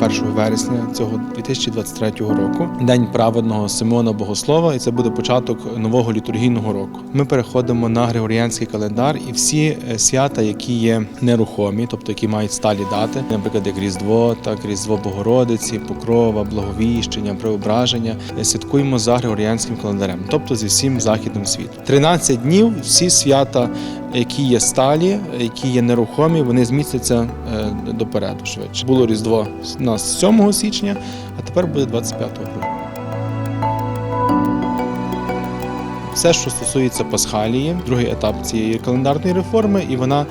21 вересня цього 2023 року, день праведного Симона Богослова, і це буде початок нового літургійного року. Ми переходимо на григоріанський календар, і всі е, свята, які є нерухомі, тобто які мають сталі дати, наприклад, як Різдво, так Різдво Богородиці, Покрова, Благовіщення, Преображення, е, святкуємо за григоріанським календарем, тобто зі всім західним світом. 13 днів всі свята, які є сталі, які є нерухомі, вони змістяться е, допереду швидше. Було Різдво у нас 7 січня, а тепер буде 25 грудня. Все, що стосується Пасхалії, другий етап цієї календарної реформи, і вона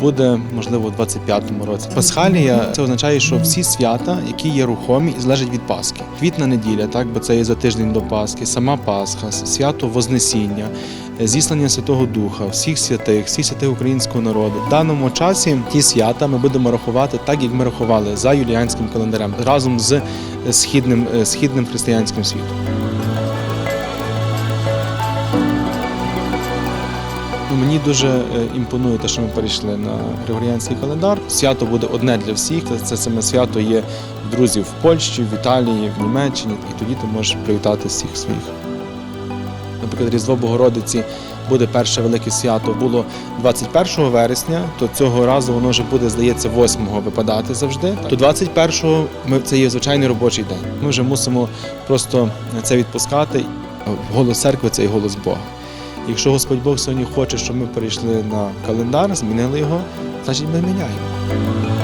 буде можливо у 25-му році. Пасхалія це означає, що всі свята, які є рухомі і залежать від Пасхи. Квітна неділя, так бо це є за тиждень до Пасхи, сама Пасха, свято Вознесіння, зіслання Святого Духа, всіх святих, всіх святих українського народу. В даному часі ті свята ми будемо рахувати так, як ми рахували за юліанським календарем, разом з східним, е, східним християнським світом. Мені дуже е, імпонує те, що ми перейшли на григоріанський календар. Свято буде одне для всіх. Це, це саме свято є друзів в Польщі, в Італії, в Німеччині, і тоді ти можеш привітати всіх своїх. Наприклад, Різдво Богородиці буде перше велике свято. Було 21 вересня, то цього разу воно вже буде, здається, 8-го випадати завжди. То 21-го ми це є звичайний робочий день. Ми вже мусимо просто це відпускати. Голос церкви це і голос Бога. Якщо Господь Бог сьогодні хоче, щоб ми перейшли на календар, змінили його, значить ми міняємо.